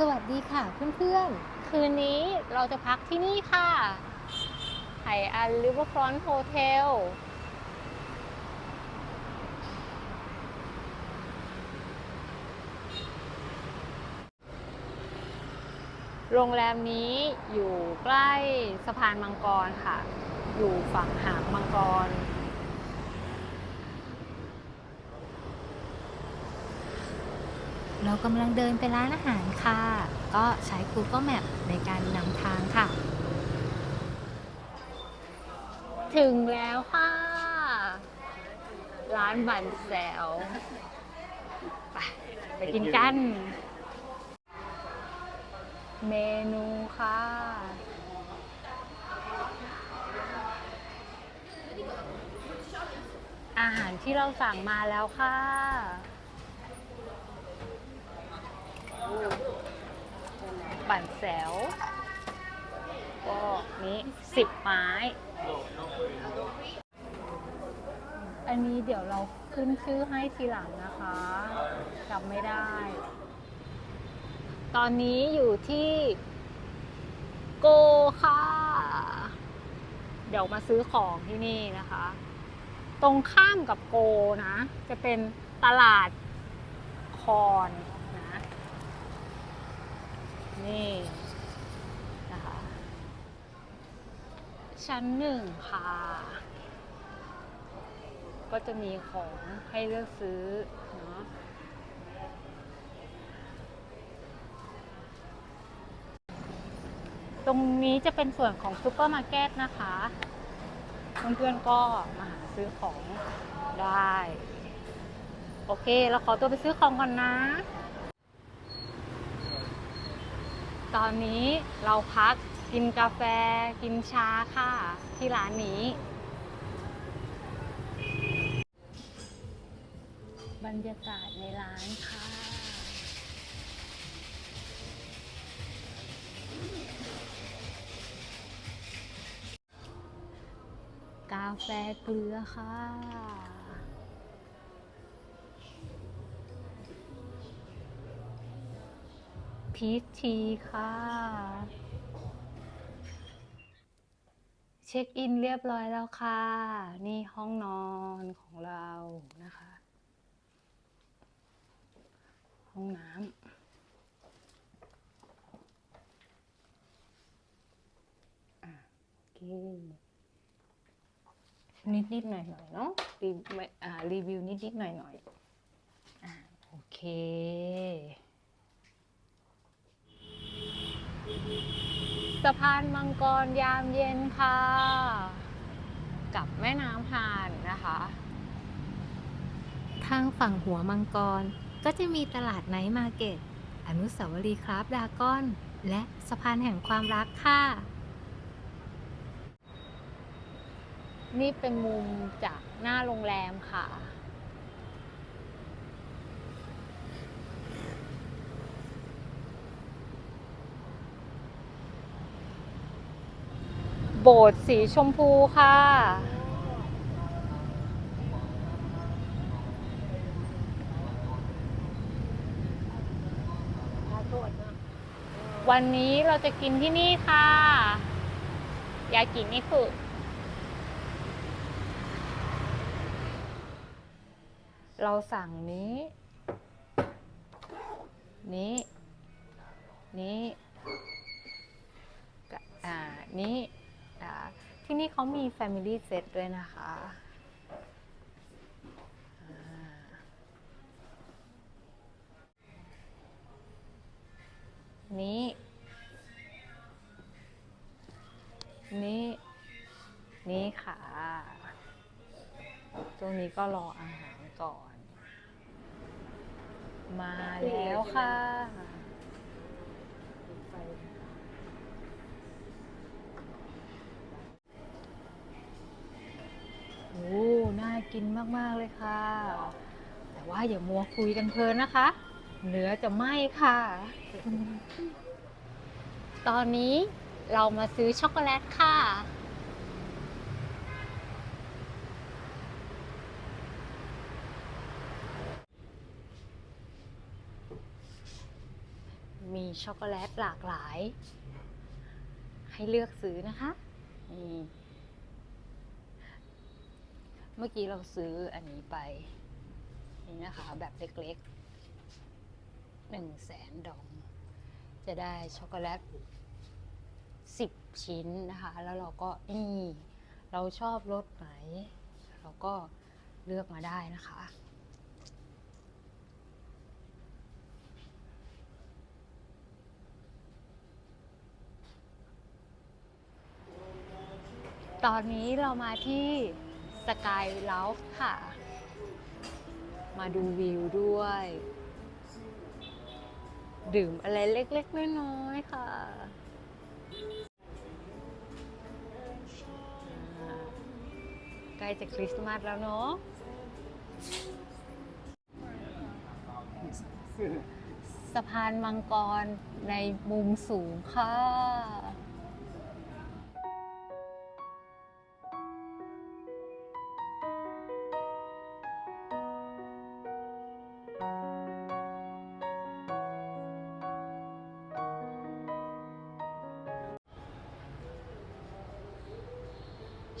สวัสดีค่ะเพื่อนๆ คืนนี้เราจะพักที่นี่ค่ะไหอันริเวอร์ฟรอนต์โฮเทล โรงแรมนี้อยู่ใกล้สะพานมังกรค่ะ อยู่ฝั่งหางมังกร เรากำลังเดินไปร้านอาหารค่ะ ก็ใช้ Google Map ในการนำทางค่ะ ถึงแล้วค่ะ ร้านบันแซวไปไปกินกัน เมนูค่ะอาหารที่เราสั่งมาแล้วค่ะ ปั่นแซวก็นี้สิบไม้ อันนี้เดี๋ยวเราขึ้นชื่อให้ทีหลังนะคะจำไม่ได้ ตอนนี้อยู่ที่โกค่ะ เดี๋ยวมาซื้อของที่นี่นะคะ ตรงข้ามกับโกนะ จะเป็นตลาดคอน นี่นะคะ ชั้นหนึ่งค่ะ ก็จะมีของให้เลือกซื้อเนาะตรงนี้จะเป็นส่วนของซูเปอร์มาร์เก็ตนะคะเพื่อนๆก็มาหาซื้อของได้ โอเค เราขอตัวไปซื้อของก่อนนะ ตอนนี้เราพักกินกาแฟกินชาค่ะ ที่ร้านนี้ บรรยากาศในร้านค่ะ กาแฟเกลือค่ะ พีชทีค่ะ เช็คอินเรียบร้อยแล้วค่ะ นี่ห้องนอนของเรานะคะ ห้องน้ำโอเคนิดนิดหน่อยหน่อยเนาะรีวิวนิดนิดหน่อยหน่อยโอเค สะพานมังกรยามเย็นค่ะ กับแม่น้ำฮานนะคะ ทางฝั่งหัวมังกรก็จะมีตลาดไนท์มาร์เก็ต อนุสาวรีย์คราฟต์ดากอน และสะพานแห่งความรักค่ะ นี่เป็นมุมจากหน้าโรงแรมค่ะ โบสถ์สีชมพูค่ะ วันนี้เราจะกินที่นี่ค่ะ ยากินิคุเราสั่งนี้ นี้ นี้อ่านี้ ที่นี่เขามี Family Set ด้วยนะคะ นี้ นี้ นี้ค่ะช่วงนี้ก็รออาหารก่อน มาแล้วค่ะ โอ้ น่ากินมาก ๆ เลยค่ะ แต่ว่าอย่ามัวคุยกันเพลินนะคะ เนื้อจะไหม้ค่ะ ตอนนี้เรามาซื้อช็อกโกแลตค่ะ มีช็อกโกแลตหลากหลาย ให้เลือกซื้อนะคะ นี่ เมื่อกี้เราซื้ออันนี้ไป นี่นะคะ แบบเล็กๆหนึ่งแสนดอง จะได้ช็อกโกแลตสิบชิ้นนะคะ แล้วเราก็นี่เราชอบรสไหน เราก็เลือกมาได้นะคะ ตอนนี้เรามาที่ สกายเลาฟค่ะ มาดูวิวด้วย ดื่มอะไรเล็กๆน้อยๆค่ะอ่าใกล้จะคริสต์มาสแล้วเนาะสะพานมังกรในมุมสูงค่ะ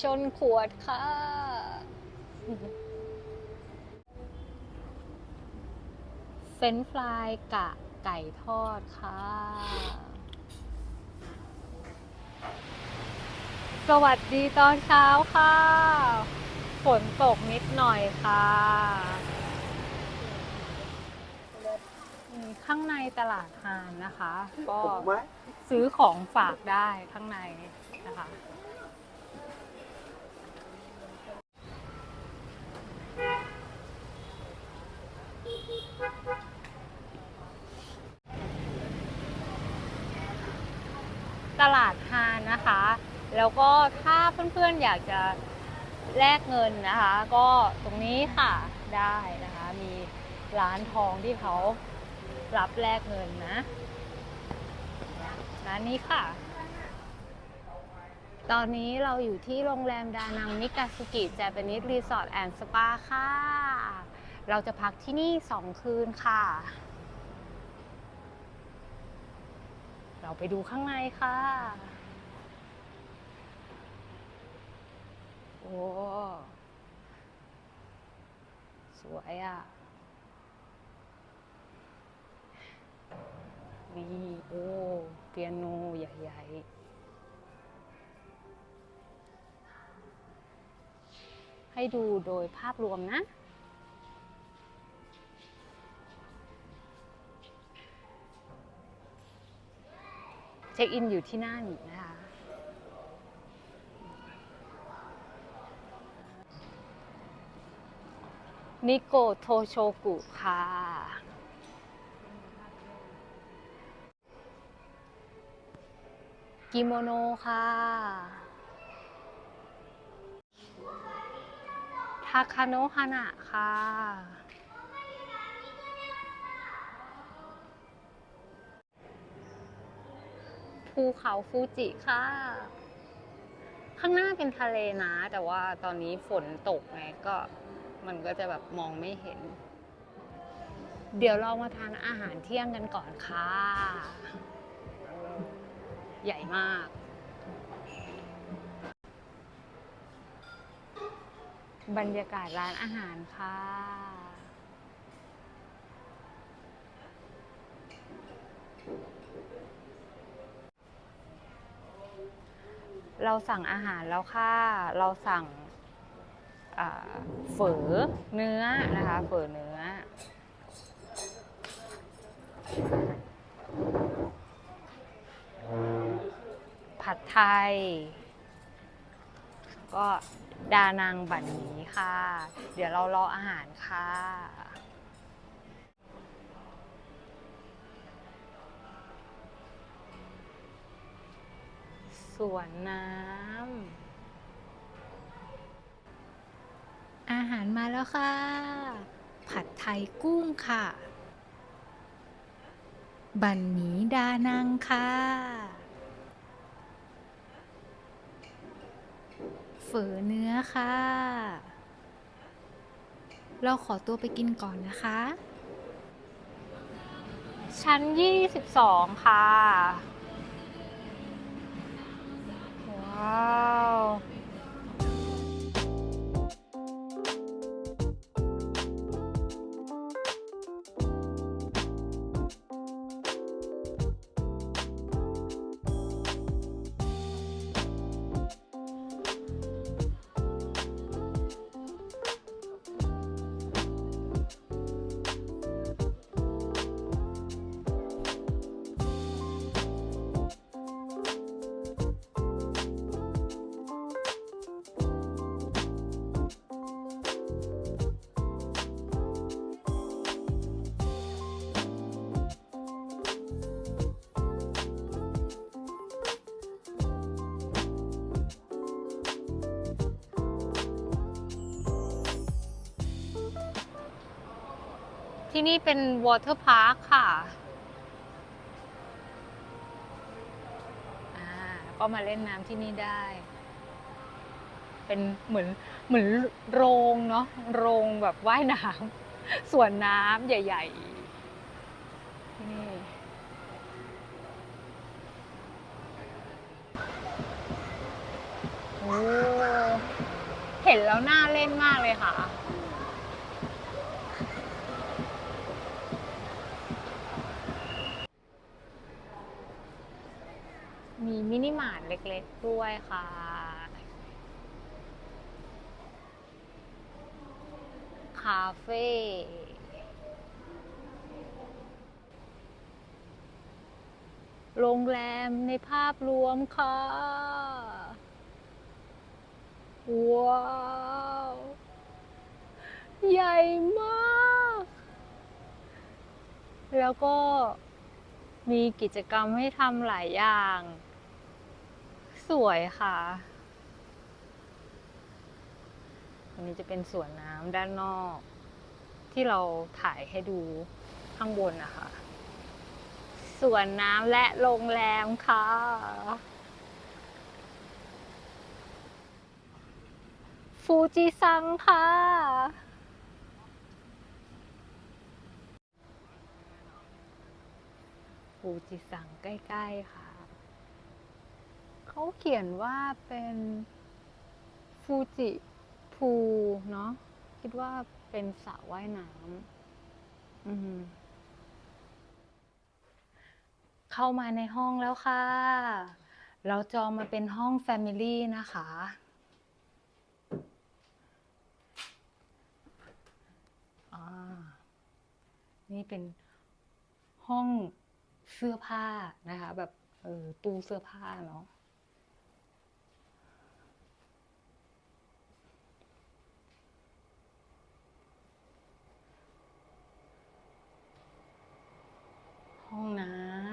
ชนขวดค่ะ เฟรนช์ฟรายกะไก่ทอดค่ะ สวัสดีตอนเช้าค่ะ ฝนตกนิดหน่อยค่ะนี่ข้างในตลาดฮานนะคะ ก็ถูกไหมซื้อของฝากได้ข้างในนะคะ ตลาดฮานนะคะ แล้วก็ถ้าเพื่อนๆอยากจะแลกเงินนะคะ ก็ตรงนี้ค่ะได้นะคะ มีร้านทองที่เขารับแลกเงินนะร้านนี้ค่ะ ตอนนี้เราอยู่ที่โรงแรมดานังมิกาสุกิเจแปนิสรีสอร์ทแอนด์สปาค่ะ เราจะพักที่นี่สองคืนค่ะ เราไปดูข้างในค่ะ โอ้ สวยอะนี่โอ้เปียโนใหญ่ๆให้ดูโดยภาพรวมนะ เช็คอินอยู่ที่นั่นนะคะนิโกโทโชกุค่ะกิโมโนค่ะทาคาโนะฮานะค่ะ ภูเขาฟูจิค่ะ ข้างหน้าเป็นทะเลนะ แต่ว่าตอนนี้ฝนตกไงก็มันก็จะแบบมองไม่เห็น เดี๋ยวเรามาทานอาหารเที่ยงกันก่อนค่ะ ใหญ่มากบรรยากาศร้านอาหารค่ะ เราสั่งอาหารแล้วค่ะ เราสั่งเฝอเนื้อนะคะเฝอเนื้อ ผัดไทย ก็ดานางบันหมีค่ะ เดี๋ยวเรารออาหารค่ะ สวนน้ำ อาหารมาแล้วค่ะ ผัดไทยกุ้งค่ะ บันหมีดานังค่ะ เฝอเนื้อค่ะ เราขอตัวไปกินก่อนนะคะ ชั้น 22 ค่ะ ว้ ที่นี่เป็นวอเตอร์พาร์คค่ะอ่าก็มาเล่นน้ำที่นี่ได้ เป็นเหมือนเหมือนโรงเนาะโรงแบบว่ายน้ำสวนน้ำใหญ่ ๆ นี่โอ้เห็นแล้วน่าเล่นมากเลยค่ะ มีมินิมาร์ทเล็กๆด้วยค่ะ คาเฟ่โรงแรมในภาพรวมค่ะ ว้าว ใหญ่มาก แล้วก็มีกิจกรรมให้ทำหลายอย่าง สวยค่ะ อันนี้จะเป็นสวนน้ำด้านนอก ที่เราถ่ายให้ดูข้างบนนะคะสวนน้ำและโรงแรมค่ะ ฟูจิซังค่ะ ฟูจิซังใกล้ ๆ ค่ะ เขาเขียนว่าเป็นฟูจิพูเนาะคิดว่าเป็นสระว่ายน้ำอืมเข้ามาในห้องแล้วค่ะ เราจองมาเป็นห้อง Family นะคะอ่านี่เป็นห้องเสื้อผ้านะคะ แบบเออตู้เสื้อผ้าเนาะ ห้องน้ำ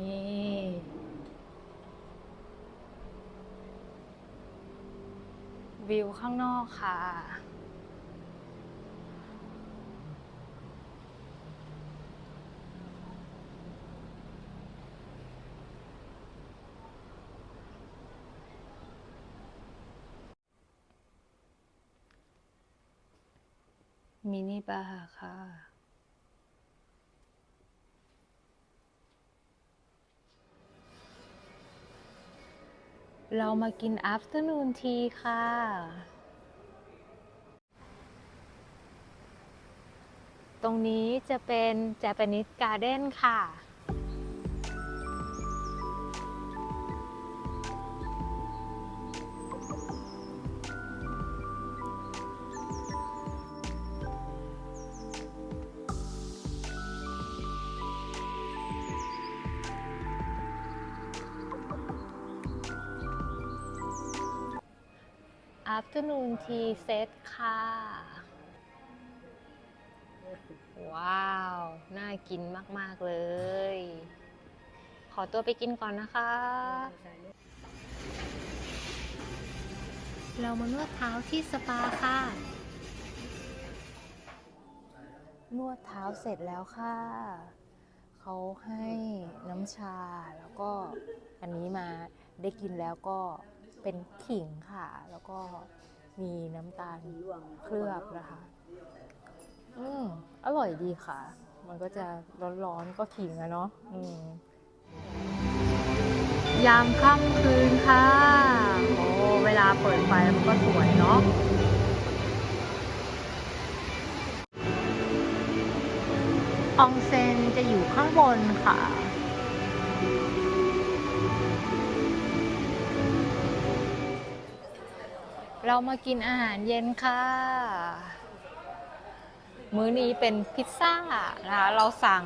นี่ วิวข้างนอกค่ะ มินิบาร์ค่ะ เรามากิน afternoon tea ค่ะ ตรงนี้จะเป็น Japanese Garden ค่ะ afternoon tea set ค่ะ ว้าว น่ากินมาก ๆ เลย ขอตัวไปกินก่อนนะคะ เรามานวดเท้าที่สปาค่ะ นวดเท้าเสร็จแล้วค่ะ เขาให้น้ำชาแล้วก็อันนี้มาได้กินแล้วก็เป็นขิงค่ะ แล้วก็ มีน้ำตาลเคลือบนะคะ อืมอร่อยดีค่ะ มันก็จะร้อนๆก็ขิงอะเนาะอืมยามค่ำคืนค่ะ โอ้เวลาเปิดไฟมันก็สวยเนาะอองเซนจะอยู่ข้างบนค่ะ เรามากินอาหารเย็นค่ะ มื้อนี้เป็นพิซซ่านะคะ เราสั่ง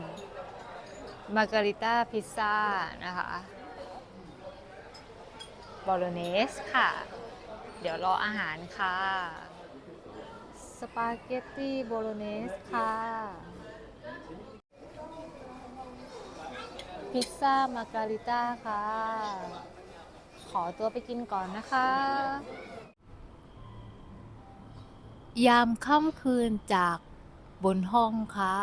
มาการิต้าพิซซ่านะคะบอลเนสค่ะ เดี๋ยวรออาหารค่ะ สปาเกตตี้โบโลเนสค่ะ พิซซ่ามาการิต้าค่ะ ขอตัวไปกินก่อนนะคะ ยามค่ำคืนจากบนห้องค่ะ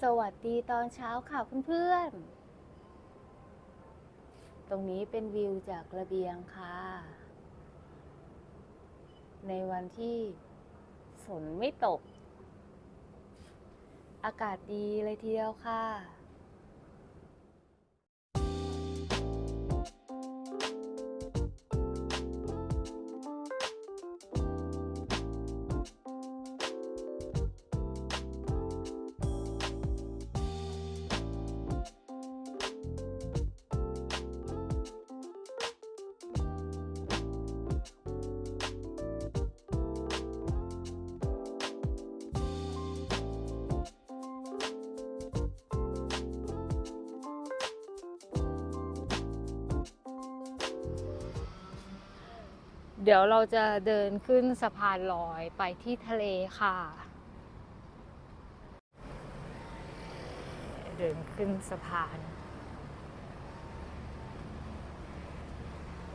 สวัสดีตอนเช้าค่ะเพื่อนๆ ตรงนี้เป็นวิวจากระเบียงค่ะ ในวันที่ ฝนไม่ตก อากาศดีเลยทีเดียวค่ะ เดี๋ยวเราจะเดินขึ้นสะพานลอยไปที่ทะเลค่ะ เดินขึ้นสะพาน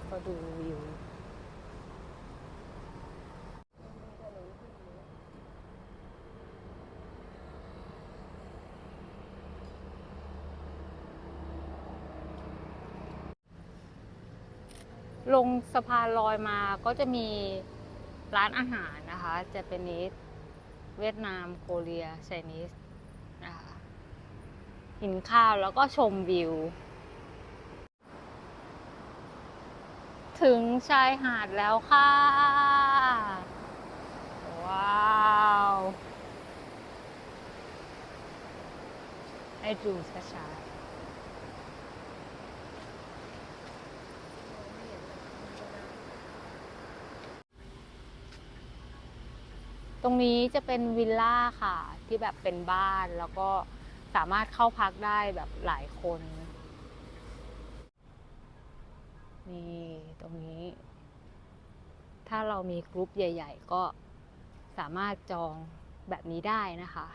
ก็ดูวิว ลงสะพานลอยมาก็จะมีร้านอาหารนะคะจะเป็นนิสเวียดนามโคเรียไชนีสนะคะกินข้าวแล้วก็ชมวิว ถึงชายหาดแล้วค่ะ ว้าวให้ดูช้าๆ ตรงนี้จะเป็นวิลล่าค่ะที่แบบเป็นบ้านแล้วก็สามารถเข้าพักได้แบบหลายคนนี่ตรงนี้ ถ้าเรามีกรุ๊ปใหญ่ ๆ ก็สามารถจองแบบนี้ได้นะคะ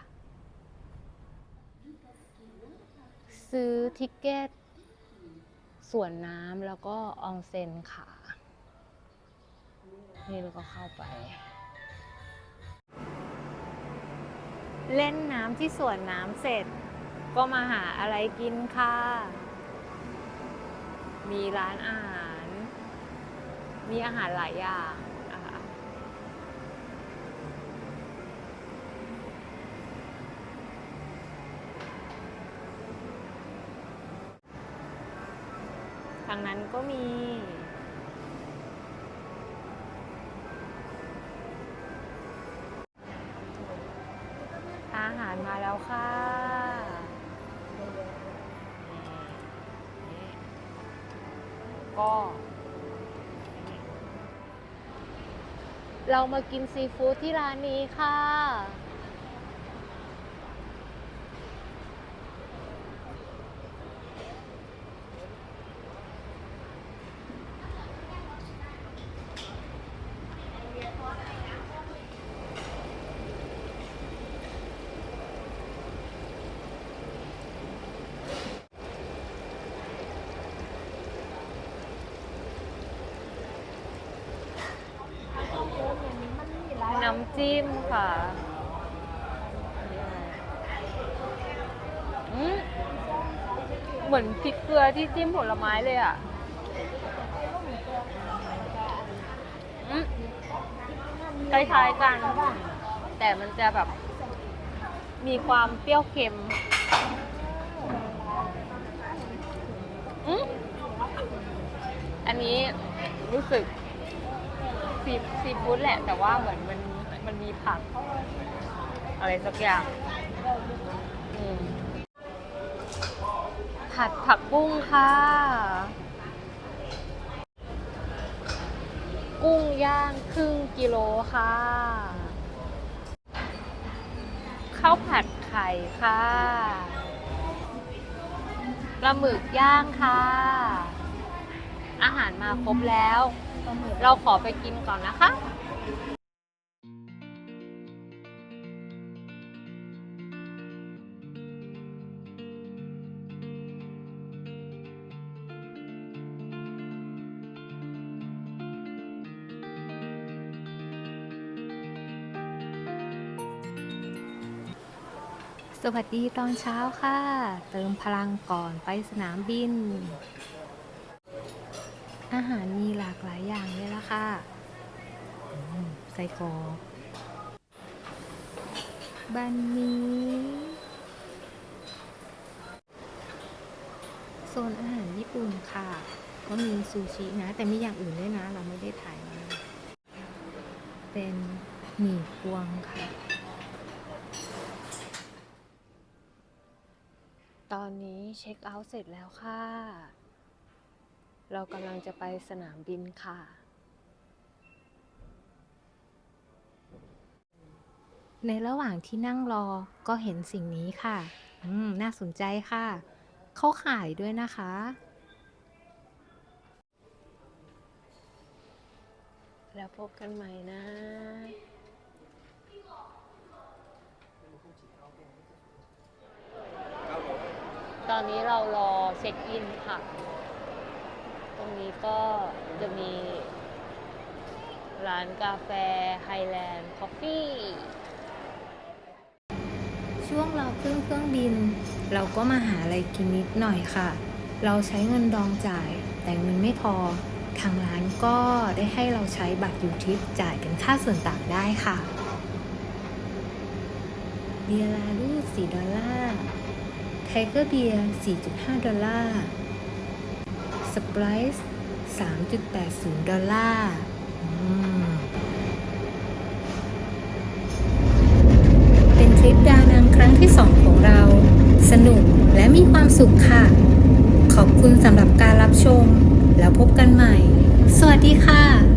ซื้อทิเกตส่วนน้ำแล้วก็อองเซนค่ะ นี่เราก็เข้าไป เล่นน้ำที่สวนน้ำเสร็จ ก็มาหาอะไรกินค่ะ มีร้านอาหาร มีอาหารหลายอย่างนะคะทางนั้นก็มี มาแล้วค่ะนี่ก็ เรามากินซีฟู้ดที่ร้านนี้ค่ะ จิ้มค่ะอืมเหมือนพริกเกลือที่จิ้มผลไม้เลยอะอืมคล้ายๆกัน แต่มันจะแบบ มีความเปรี้ยวเค็มอืมอันนี้รู้สึกซีซีฟู้ดแหละ แต่ว่าเหมือนมัน มันมีผัก อะไรสักอย่างอืมผัดผักบุ้งค่ะ กุ้งย่างครึ่งกิโลค่ะ ข้าวผัดไข่ค่ะปลาหมึกย่างค่ะ อาหารมาครบแล้ว เราขอไปกินก่อนนะคะ สวัสดีตอนเช้าค่ะ เติมพลังก่อนไปสนามบิน อาหารมีหลากหลายอย่างเลยละค่ะไส้กรอกบันนี้โซนอาหารญี่ปุ่นค่ะ ก็มีซูชินะ แต่มีอย่างอื่นด้วยนะ เราไม่ได้ถ่ายมาเป็นหมี่พวงค่ะ ตอนนี้เช็คเอาท์เสร็จแล้วค่ะ เรากำลังจะไปสนามบินค่ะ ในระหว่างที่นั่งรอก็เห็นสิ่งนี้ค่ะ อืม น่าสนใจค่ะ เขาขายด้วยนะคะ แล้วพบกันใหม่นะ ตอนนี้เรารอเช็คอินค่ะ ตรงนี้ก็จะมีร้านกาแฟ Highland Coffee ช่วงเราขึ้นเครื่องบิน เราก็มาหาอะไรกินนิดหน่อยค่ะ เราใช้เงินดองจ่าย แต่เงินไม่พอ ทางร้านก็ได้ให้เราใช้บัตรยูทิปจ่ายเป็นค่าส่วนต่างได้ค่ะเบียร์ลาลูส4ดอลลาร์ ไทเกอร์เบียร์ 4.5 ดอลลาร์สปรายส์3.80 ดอลลาร์เป็นทริปดานังครั้งที่ 2 ของเรา สนุกและมีความสุขค่ะ ขอบคุณสำหรับการรับชม แล้วพบกันใหม่ สวัสดีค่ะ